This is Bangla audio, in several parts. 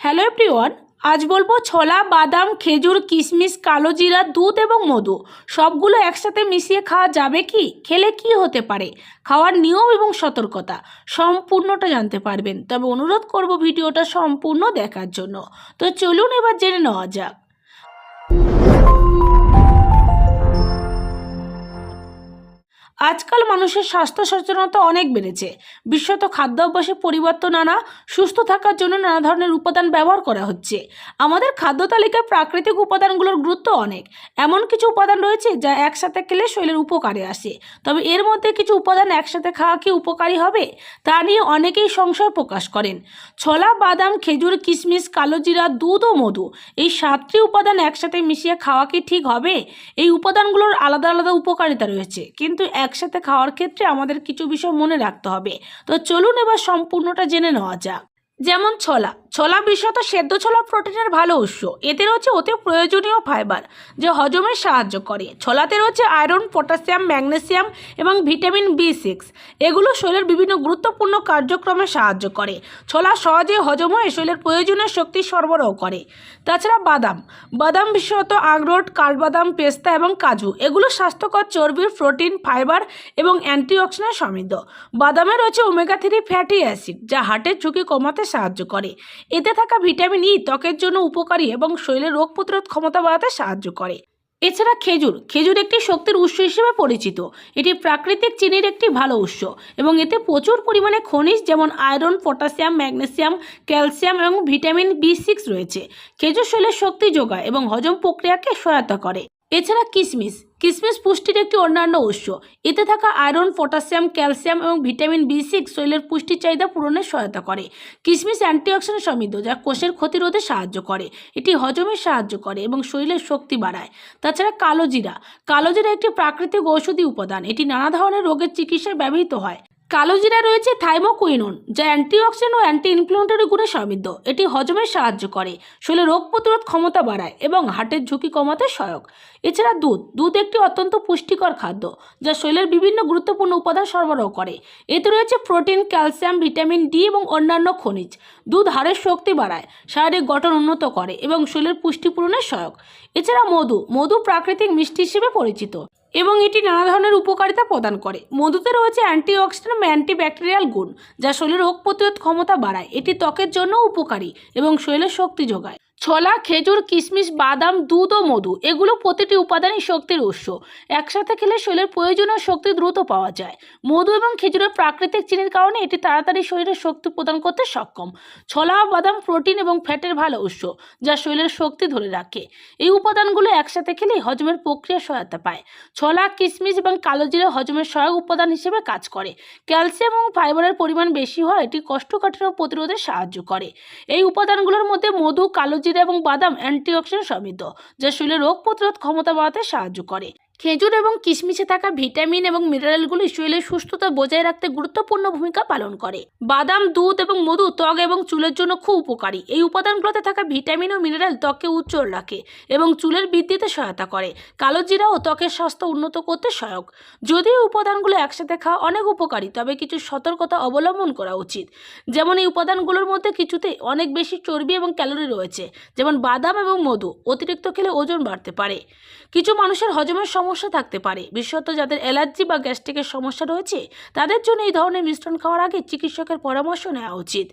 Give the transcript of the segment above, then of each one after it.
হ্যালো এভরিওয়ান আজ বলব ছোলা, বাদাম, খেজুর, কিশমিশ, কালো জিরা, দুধ এবং মধু। সবগুলো একসাথে মিশিয়ে খাওয়া যাবে কি? খেলে কি হতে পারে? খাওয়ার নিয়ম এবং সতর্কতা সম্পূর্ণটা জানতে পারবেন। তবে অনুরোধ করব ভিডিওটা সম্পূর্ণ দেখার জন্য। তো চলুন এবার জেনে নেওয়া যাক। আজকাল মানুষের স্বাস্থ্য সচেতনতা অনেক বেড়েছে। বিশ্বত খাদ্যাভ্যাসে পরিবর্তন আনা, সুস্থ থাকার জন্য নানা ধরনের উপাদান ব্যবহার করা হচ্ছে। আমাদের খাদ্য তালিকায় প্রাকৃতিক উপাদানগুলোর গুরুত্ব অনেক। এমন কিছু উপাদান রয়েছে যা একসাথে খেলে শরীরের উপকারে আসে। তবে এর মধ্যে কিছু উপাদান একসাথে খাওয়া কি উপকারী হবে? তা নিয়ে অনেকেই সংশয় প্রকাশ করেন। ছোলা, বাদাম, খেজুর, কিশমিশ, কালো জিরা, দুধ ও মধু, এই সাতটি উপাদান একসাথে মিশিয়ে খাওয়া কি ঠিক হবে? এই উপাদানগুলোর আলাদা আলাদা উপকারিতা রয়েছে। কিন্তু একসাথে খাওয়ার ক্ষেত্রে আমাদের কিছু বিষয় মনে রাখতে হবে। তো চলুন এবার সম্পূর্ণটা জেনে নেওয়া যাক। যেমন ছোলা ছোলা বিশেষত সেদ্ধ ছোলা প্রোটিনের ভালো উৎস। এতে রয়েছে অতি প্রয়োজনীয় ফাইবার, যা হজমে সাহায্য করে। ছোলাতে রয়েছে আয়রন, পটাশিয়াম, ম্যাগনেসিয়াম এবং ভিটামিন বি সিক্স। এগুলো শরীরের বিভিন্ন গুরুত্বপূর্ণ কার্যক্রমে সাহায্য করে। ছোলা সহজে হজম হয়ে শরীরের প্রয়োজনীয় শক্তি সরবরাহ করে। তাছাড়া বাদাম। বাদাম বিশেষত আখরোট, কাঠবাদাম, পেস্তা এবং কাজু, এগুলো স্বাস্থ্যকর চর্বির প্রোটিন, ফাইবার এবং অ্যান্টিঅক্সিডেন্ট সমৃদ্ধ। বাদামে রয়েছে ওমেগা থ্রি ফ্যাটি অ্যাসিড, যা হার্টের ঝুঁকি কমাতে সাহায্য করে। এতে থাকা ভিটামিন ই ত্বকের জন্য উপকারী এবং শরীরের রোগ প্রতিরোধ ক্ষমতা বাড়াতে সাহায্য করে। এছাড়া খেজুর খেজুর একটি শক্তির উৎস হিসেবে পরিচিত। এটি প্রাকৃতিক চিনির একটি ভালো উৎস এবং এতে প্রচুর পরিমাণে খনিজ যেমন আয়রন, পটাশিয়াম, ম্যাগনেসিয়াম, ক্যালসিয়াম এবং ভিটামিন বি সিক্স রয়েছে। খেজুর শরীরের শক্তি যোগায় এবং হজম প্রক্রিয়াকে সহায়তা করে। এছাড়া কিশমিশ কিশমিশ পুষ্টির একটি অন্যান্য উৎস। এতে থাকা আয়রন, পটাশিয়াম, ক্যালসিয়াম এবং ভিটামিন বি সিক্স শরীরের পুষ্টির চাহিদা পূরণে সহায়তা করে। কিশমিশ অ্যান্টিঅক্সিডেন্ট সমৃদ্ধ, যা কোষের ক্ষতিরোধে সাহায্য করে। এটি হজমে সাহায্য করে এবং শরীরের শক্তি বাড়ায়। তাছাড়া কালোজিরা। কালোজিরা একটি প্রাকৃতিক ঔষধি উপাদান। এটি নানা ধরনের রোগের চিকিৎসায় ব্যবহৃত হয়। কালো জিরা রয়েছে থাইমোকুইনন, যা অ্যান্টিঅক্সিডেন্ট ও অ্যান্টি ইনফ্লামেটরি গুণে সমৃদ্ধ। এটি হজমে সাহায্য করে, শরীরে রোগ প্রতিরোধ ক্ষমতা বাড়ায় এবং হার্টের ঝুঁকি কমাতে সহায়ক। এছাড়া দুধ দুধ একটি অত্যন্ত পুষ্টিকর খাদ্য, যা শরীরের বিভিন্ন গুরুত্বপূর্ণ উপাদান সরবরাহ করে। এতে রয়েছে প্রোটিন, ক্যালসিয়াম, ভিটামিন ডি এবং অন্যান্য খনিজ। দুধ হাড়ের শক্তি বাড়ায়, শারীরিক গঠন উন্নত করে এবং শরীরের পুষ্টি পূরণে সহায়ক। এছাড়া মধু মধু প্রাকৃতিক মিষ্টি হিসেবে পরিচিত। এবং এটি নানা ধরনের উপকারিতা প্রদান করে। মধুতে রয়েছে অ্যান্টিঅক্সিডেন্ট অ্যান্টিব্যাকটেরিয়াল গুণ, যা শরীরের রোগ প্রতিরোধ ক্ষমতা বাড়ায়। এটি ত্বকের জন্য উপকারী এবং শরীরের শক্তি যোগায়। ছোলা, খেজুর, কিশমিশ, বাদাম, দুধ ও মধু, এগুলো প্রতিটি উপাদানই শক্তির উৎস। একসাথে খেলে শরীরের প্রয়োজনীয় শক্তি দ্রুত পাওয়া যায়। মধু এবং খেজুরের প্রাকৃতিক চিনির কারণে এটি তাড়াতাড়ি শরীরের শক্তি প্রদান করতে সক্ষম। ছোলা ও বাদাম, প্রোটিন এবং ফ্যাটের ভালো উৎস, যা শরীরের শক্তি ধরে রাখে। এই উপাদানগুলো একসাথে খেলে হজমের প্রক্রিয়া সহায়তা পায়। ছোলা, কিশমিশ এবং কালো জিরা হজমের সহায়ক উপাদান হিসেবে কাজ করে। ক্যালসিয়াম এবং ফাইবারের পরিমাণ বেশি হয় এটি কোষ্ঠকাঠিন্য প্রতিরোধে সাহায্য করে। এই উপাদানগুলোর মধ্যে মধু, কালো জিরা এবং বাদাম অ্যান্টিঅক্সিডেন্ট সমৃদ্ধ যা শরীরে রোগ প্রতিরোধ ক্ষমতা বাড়াতে সাহায্য করে। খেজুর এবং কিশমিশে থাকা ভিটামিন এবং মিনারেলগুলি শরীরের সুস্থতা বজায় রাখতে গুরুত্বপূর্ণ ভূমিকা পালন করে। বাদাম, দুধ এবং মধু ত্বক এবং চুলের জন্য খুব উপকারী। এই উপাদানগুলোতে থাকা ভিটামিন ও মিনারেল ত্বককে উজ্জ্বল রাখে এবং চুলের বৃদ্ধিতে সহায়তা করে। কালো জিরাও ত্বকের স্বাস্থ্য উন্নত করতে সহায়ক। যদিও উপাদানগুলো একসাথে খাওয়া অনেক উপকারী, তবে কিছু সতর্কতা অবলম্বন করা উচিত। যেমন এই উপাদানগুলোর মধ্যে কিছুতে অনেক বেশি চর্বি এবং ক্যালোরি রয়েছে, যেমন বাদাম এবং মধু। অতিরিক্ত খেলে ওজন বাড়তে পারে। কিছু মানুষের হজমের সমস্যা থাকতে পারে। বিশেষত যাদের অ্যালার্জি বা গ্যাস্ট্রিকের সমস্যা রয়েছে, তাদের জন্য এই ধরনের মিশ্রণ খাওয়ার আগে চিকিৎসকের পরামর্শ নেওয়া উচিত।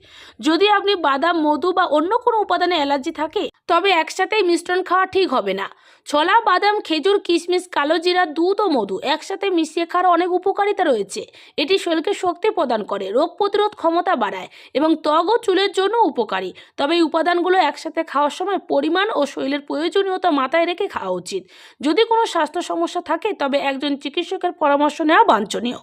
যদি আপনি বাদাম, মধু বা অন্য কোনো উপাদানে অ্যালার্জি থাকে, তবে একসাথেই মিশ্রণ খাওয়া ঠিক হবে না। ছোলা, বাদাম, খেজুর, কিশমিশ, কালো জিরা, দুধ ও মধু একসাথে মিশিয়ে খাওয়ার অনেক উপকারিতা রয়েছে। এটি শরীরকে শক্তি প্রদান করে, রোগ প্রতিরোধ ক্ষমতা বাড়ায় এবং ত্বক ও চুলের জন্য উপকারী। তবে এই উপাদানগুলো একসাথে খাওয়ার সময় পরিমাণ ও শরীরের প্রয়োজনীয়তা মাথায় রেখে খাওয়া উচিত। যদি কোনো স্বাস্থ্য সমস্যা থাকে, তবে একজন চিকিৎসকের পরামর্শ নেওয়া বাঞ্ছনীয়।